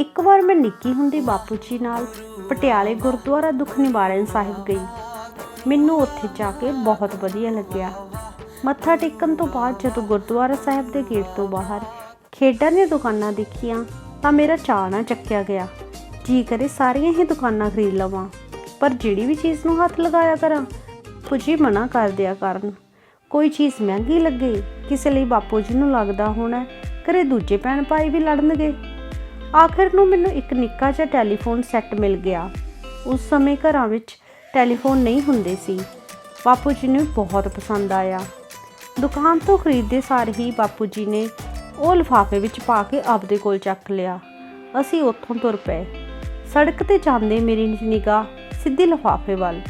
ਇੱਕ ਵਾਰ ਮੈਂ ਨਿੱਕੀ ਹੁੰਦੀ ਬਾਪੂ ਜੀ ਨਾਲ ਪਟਿਆਲੇ ਗੁਰਦੁਆਰਾ ਦੁੱਖ ਨਿਵਾਰਨ ਸਾਹਿਬ ਗਈ। ਮੈਨੂੰ ਉੱਥੇ ਜਾ ਕੇ ਬਹੁਤ ਵਧੀਆ ਲੱਗਿਆ। ਮੱਥਾ ਟੇਕਣ ਤੋਂ ਬਾਅਦ ਜਦੋਂ ਗੁਰਦੁਆਰਾ ਸਾਹਿਬ ਦੇ ਗੇਟ ਤੋਂ ਬਾਹਰ ਖੇਡਾਂ ਦੀਆਂ ਦੁਕਾਨਾਂ ਦੇਖੀਆਂ, ਤਾਂ ਮੇਰਾ ਚਾਅ ਨਾ ਚੱਕਿਆ ਗਿਆ। ਜੀ ਕਰੇ ਸਾਰੀਆਂ ਹੀ ਦੁਕਾਨਾਂ ਖਰੀਦ ਲਵਾਂ, ਪਰ ਜਿਹੜੀ ਵੀ ਚੀਜ਼ ਨੂੰ ਹੱਥ ਲਗਾਇਆ ਕਰਾਂ, ਪੁੱਜੀ ਮਨਾ ਕਰ ਦਿਆ ਕਰਨ। ਕੋਈ ਚੀਜ਼ ਮਹਿੰਗੀ ਲੱਗੇ, ਕਿਸੇ ਲਈ ਬਾਪੂ ਜੀ ਨੂੰ ਲੱਗਦਾ ਹੋਣਾ ਕਰੇ ਦੂਜੇ ਭੈਣ ਭਾਈ ਵੀ ਲੜਨਗੇ। ਆਖਿਰ ਨੂੰ ਮੈਨੂੰ ਇੱਕ ਨਿੱਕਾ ਜਿਹਾ ਟੈਲੀਫੋਨ ਸੈੱਟ ਮਿਲ ਗਿਆ। ਉਸ ਸਮੇਂ ਘਰਾਂ ਵਿੱਚ ਟੈਲੀਫੋਨ ਨਹੀਂ ਹੁੰਦੇ ਸੀ। ਬਾਪੂ ਜੀ ਨੂੰ ਬਹੁਤ ਪਸੰਦ ਆਇਆ। ਦੁਕਾਨ ਤੋਂ ਖਰੀਦਦੇ ਸਾਰ ਹੀ ਬਾਪੂ ਜੀ ਨੇ ਉਹ ਲਿਫਾਫੇ ਵਿੱਚ ਪਾ ਕੇ ਆਪਦੇ ਕੋਲ ਚੱਕ ਲਿਆ। ਅਸੀਂ ਉੱਥੋਂ ਤੁਰ ਪਏ। ਸੜਕ ਤੇ ਜਾਂਦੇ ਮੇਰੀ ਨਿਗਾਹ ਸਿੱਧੀ ਲਿਫਾਫੇ ਵੱਲ।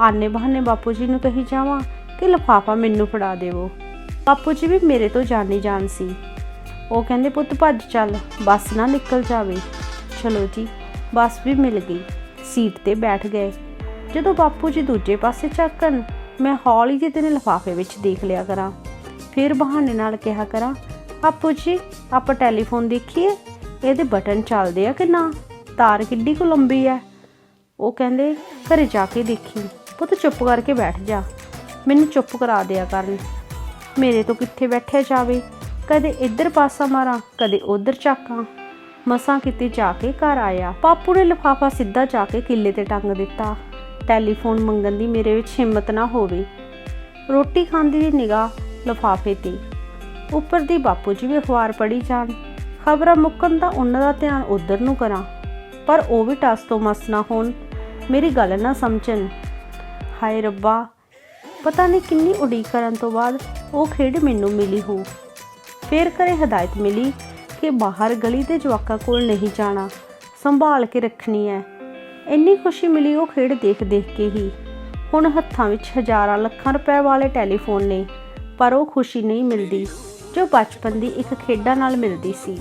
ਆਨੇ ਬਹਾਨੇ ਬਾਪੂ ਜੀ ਨੂੰ ਕਹੀ ਜਾਵਾਂ ਕਿ ਲਿਫਾਫਾ ਮੈਨੂੰ ਫੜਾ ਦੇਵੋ। ਬਾਪੂ ਜੀ ਵੀ ਮੇਰੇ ਤੋਂ ਜਾਣੀ ਜਾਣ ਸੀ। ਉਹ ਕਹਿੰਦੇ, ਪੁੱਤ ਭੱਜ ਚੱਲ, ਬੱਸ ਨਾ ਨਿਕਲ ਜਾਵੇ। ਚਲੋ ਜੀ। ਬੱਸ ਵੀ ਮਿਲ ਗਈ। ਸੀਟ ਤੇ ਬੈਠ ਗਏ। ਜਦੋਂ ਬਾਪੂ ਜੀ ਦੂਜੇ ਪਾਸੇ ਚੱਕਣ ਮੈਂ ਹੌਲੀ ਜਿਹੇ ਤੇ ਲਿਫਾਫੇ ਵਿੱਚ ਦੇਖ ਲਿਆ ਕਰਾਂ। ਫਿਰ ਬਹਾਨੇ ਨਾਲ ਕਿਹਾ ਕਰਾਂ, ਬਾਪੂ ਜੀ, ਆਪਾਂ ਟੈਲੀਫੋਨ ਦੇਖੀਏ, ਇਹਦੇ ਬਟਨ ਚੱਲਦੇ ਆ ਕਿ ਨਾ? ਤਾਰ ਕਿੱਡੀ ਕੁ ਲੰਬੀ ਹੈ ਉਹ ਕਹਿੰਦੇ, ਘਰੇ ਜਾ ਕੇ ਦੇਖੀ। ਪੁੱਤ ਚੁੱਪ ਕਰਕੇ ਬੈਠ ਜਾ। ਮੈਨੂੰ ਚੁੱਪ ਕਰਾ ਦਿਆ ਕਰਨ। ਮੇਰੇ ਤੋਂ ਕਿੱਥੇ ਬੈਠਿਆ ਜਾਵੇ? ਕਦੇ ਇੱਧਰ ਪਾਸਾ ਮਾਰਾਂ, ਕਦੇ ਉੱਧਰ ਝਾਕਾਂ। ਮਸਾਂ ਕਿਤੇ ਜਾ ਕੇ ਘਰ ਆਇਆ। ਪਾਪੂ ਨੇ ਲਿਫਾਫਾ ਸਿੱਧਾ ਜਾ ਕੇ ਕਿੱਲੇ ਤੇ ਟੰਗ ਦਿੱਤਾ। ਟੈਲੀਫੋਨ ਮੰਗਣ ਦੀ ਮੇਰੇ ਵਿੱਚ ਹਿੰਮਤ ਨਾ ਹੋਵੇ। ਰੋਟੀ ਖਾਂਦੀ ਦੀ ਨਿਗਾਹ ਲਿਫਾਫੇ ਤੇ। ਉੱਪਰ ਦੀ ਬਾਪੂ ਜੀ ਵੀ ਅਖਬਾਰ ਪੜ੍ਹੀ ਜਾਣ। ਖਬਰਾਂ ਮੁੱਕਣ ਤਾਂ ਉਹਨਾਂ ਦਾ ਧਿਆਨ ਉਧਰ ਨੂੰ ਕਰਾਂ। ਪਰ ਉਹ ਵੀ ਟਸ ਤੋਂ ਮਸ ਨਾ ਹੋਣ। ਮੇਰੀ ਗੱਲ ਨਾ ਸਮਝਣ। ਹਾਏ ਰੱਬਾ, ਪਤਾ ਨਹੀਂ ਕਿੰਨੀ ਉਡੀਕ ਕਰਨ ਤੋਂ ਬਾਅਦ ਉਹ ਖੇਡ ਮੈਨੂੰ ਮਿਲੀ ਹੋ ਫੇਰ ਕਰੇ ਹਦਾਇਤ ਮਿਲੀ ਕਿ ਬਾਹਰ ਗਲੀ ਦੇ ਜਵਾਕਾਂ ਕੋਲ ਨਹੀਂ ਜਾਣਾ, ਸੰਭਾਲ ਕੇ ਰੱਖਣੀ ਹੈ ਇੰਨੀ ਖੁਸ਼ੀ ਮਿਲੀ ਉਹ ਖੇਡ ਦੇਖ ਦੇਖ ਕੇ ਹੀ। ਹੁਣ ਹੱਥਾਂ ਵਿੱਚ ਹਜ਼ਾਰਾਂ ਲੱਖਾਂ ਰੁਪਏ ਵਾਲੇ ਟੈਲੀਫੋਨ ਨੇ, ਪਰ ਉਹ ਖੁਸ਼ੀ ਨਹੀਂ ਮਿਲਦੀ, ਜੋ ਬਚਪਨ ਦੀ ਇੱਕ ਖੇਡਾਂ ਨਾਲ ਮਿਲਦੀ ਸੀ।